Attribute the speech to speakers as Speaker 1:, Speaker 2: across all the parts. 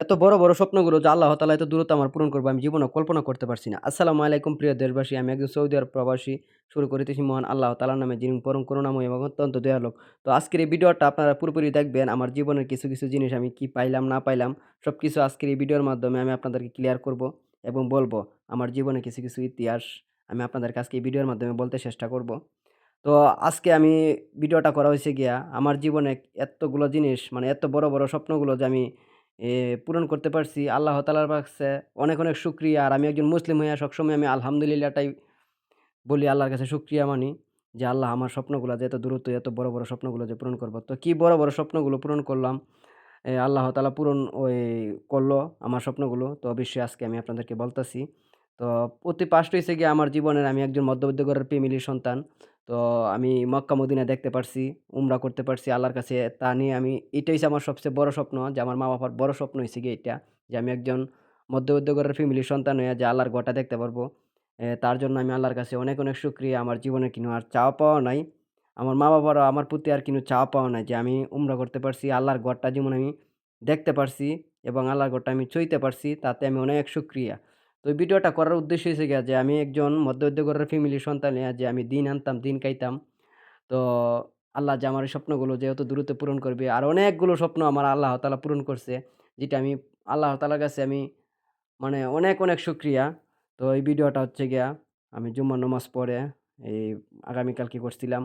Speaker 1: এত বড়, বড় স্বপ্নগুলো যে আল্লাহ তাআলা এত দূরত্ব আমার পূরণ করবে আমি জীবনে কল্পনা করতে পারছি না। আসসালামু আলাইকুম প্রিয় দেশবাসী। আমি একজন সৌদি আরব প্রবাসী। শুরু করিতেছি মহান আল্লাহ তাআলার নামে যিনি পরম করুণাময় এবং অত্যন্ত দয়ালু। তো আজকের এই ভিডিওটা আপনারা পুরোপুরি দেখবেন। আমার জীবনের কিছু, কিছু জিনিস আমি কি পাইলাম না পাইলাম সব কিছু আজকের এই ভিডিওর মাধ্যমে আমি আপনাদেরকে ক্লিয়ার করব এবং বলব আমার জীবনে কিছু, কিছু ইতিহাস আমি আপনাদেরকে আজকে এই ভিডিওর মাধ্যমে বলতে চেষ্টা করব। তো আজকে আমি ভিডিওটা করা হয়েছে গিয়া আমার জীবনে এতগুলো জিনিস মানে এত বড়, বড় স্বপ্নগুলো যে আমি এ পূরণ করতে পারছি আল্লাহ তালার কাছে অনেক, অনেক সুক্রিয়া আর আমি একজন মুসলিম হইয়া সবসময় আমি আলহামদুলিল্লাহটাই বলি আল্লাহর কাছে সুক্রিয়া মানি যে আল্লাহ আমার স্বপ্নগুলো যে এত দূরত্ব এত বড়, বড় স্বপ্নগুলো যে পূরণ করব তো কী বড়, বড় স্বপ্নগুলো পূরণ করলাম, আল্লাহ তালা পূরণ ওই করল আমার স্বপ্নগুলো। তো অবশ্যই আজকে আমি আপনাদেরকে বলতেছি। তো অতি ফার্স্ট হইছে গিয়ে আমার জীবনের আমি একজন মধ্যবিত্ত ঘরের ফ্যামিলির সন্তান। তো আমি মক্কা মদিনা দেখতে পারছি, উমরা করতে পারছি আল্লাহর কাছে তা নিয়ে আমি এটাই হইছে আমার সবচেয়ে বড় স্বপ্ন যে আমার মা-বাবার বড় স্বপ্ন হয়েছে গিয়ে এইটা। যে আমি একজন মধ্যবিত্ত ঘরের ফ্যামিলির সন্তান হয়ে যে আল্লাহর ঘরটা দেখতে পারব। তার জন্য আমি আল্লাহর কাছে অনেক, অনেক শুকরিয়া। আমার জীবনে কিনো আর চাওয়া পাওয়া নাই। আমার মা-বাবারও আমার প্রতি আর কিনো চাওয়া পাওয়া নাই যে আমি উমরা করতে পারছি। আল্লাহর ঘরটা যেমন আমি দেখতে পারছি এবং আল্লাহর ঘরটা আমি ছুঁইতে পারছি তাতে আমি অনেক শুকরিয়া। তো ভিডিওটা করার উদ্দেশ্য হয়েছে গিয়া যে আমি একজন মধ্যবিত্ত ঘরের ফ্যামিলির সন্তান যে আমি দিন আনতাম, দিন খাইতাম। তো আল্লাহ যে আমার স্বপ্নগুলো যে অত দ্রুত পূরণ করবে। আর অনেকগুলো স্বপ্ন আমার আল্লাহ তালা পূরণ করছে। যেটা আমি আল্লাহ তালার কাছে আমি মানে অনেক, অনেক শুকরিয়া। তো এই ভিডিওটা হচ্ছে গিয়া আমি জুম্মার নামাজ পড়ে এই আগামীকালকে করছিলাম।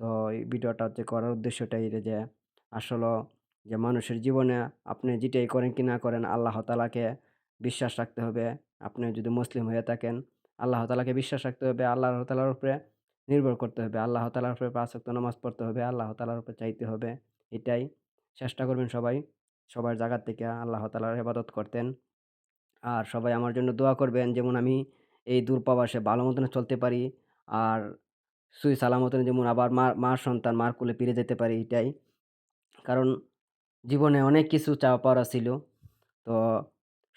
Speaker 1: তো এই ভিডিওটা হচ্ছে করার উদ্দেশ্যটাই যে আসলে যে মানুষের জীবনে আপনি যেটাই করেন কি না করেন আল্লাহ তালাকে বিশ্বাস রাখতে হবে। আপনি যদি মুসলিম হয়ে থাকেন, আল্লাহ তালাকে বিশ্বাস রাখতে হবে। আল্লাহ তালার উপরে নির্ভর করতে হবে। আল্লাহ তালার উপরে ৫ ওয়াক্ত নামাজ পড়তে হবে। আল্লাহ তালার উপরে চাইতে হবে। এটাই চেষ্টা করবেন সবাই। সবার জায়গা থেকে আল্লাহ তালার ইবাদত করতেন। আর সবাই আমার জন্য দোয়া করবেন, যেমন আমি এই দূর প্রবাসে ভালো মতন চলতে পারি। আর সহি সালামতে যেমন আবার মা মার সন্তান মার কোলে ফিরে যেতে পারি, এটাই। কারণ জীবনে অনেক কিছু চাওয়া পাওয়ার ছিল। তো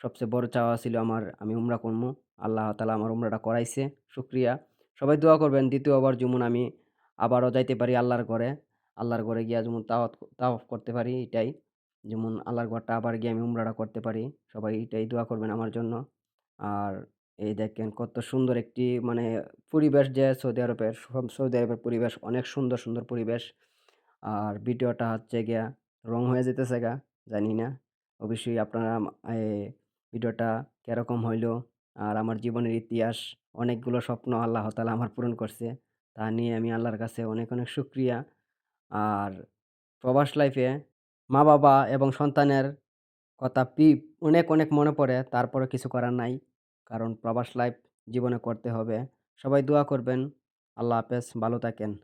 Speaker 1: সবচেয়ে বড় চাওয়া ছিল আমার আমি উমরা করমু। আল্লাহ তাআলা আমার উমরাটা করাইছে। শুকরিয়া। সবাই দোয়া করবেন দ্বিতীয়বার যেমন আমি আবারও যাইতে পারি আল্লাহর ঘরে। আল্লাহর ঘরে গিয়া যেমন তাওয়াত তাওয়াফ করতে পারি এটাই। যেমন আল্লাহর ঘরটা আবার গিয়ে আমি উমরাটা করতে পারি। সবাই এটাই দোয়া করবেন আমার জন্য। আর এই দেখেন কত সুন্দর একটি মানে পরিবেশ যে সৌদি আরবের সৌদি আরবের পরিবেশ অনেক সুন্দর, সুন্দর পরিবেশ। আর ভিডিওটা হচ্ছে গিয়া রং হয়ে যেতেছে গা জানি না। অবশ্যই আপনারা ভিডিওটা কীরকম হইল আর আমার জীবনের ইতিহাস অনেকগুলো স্বপ্ন আল্লাহ তাআলা আমার পূরণ করছে। তা নিয়ে আমি আল্লাহর কাছে অনেক, অনেক শুকরিয়া। আর প্রবাস লাইফে মা-বাবা এবং সন্তানের কথা পি অনেক, অনেক মনে পড়ে। তারপরেও কিছু করার নাই। কারণ প্রবাস লাইফ জীবনে করতে হবে। সবাই দোয়া করবেন। আল্লাহ হাফেজ। ভালো থাকেন।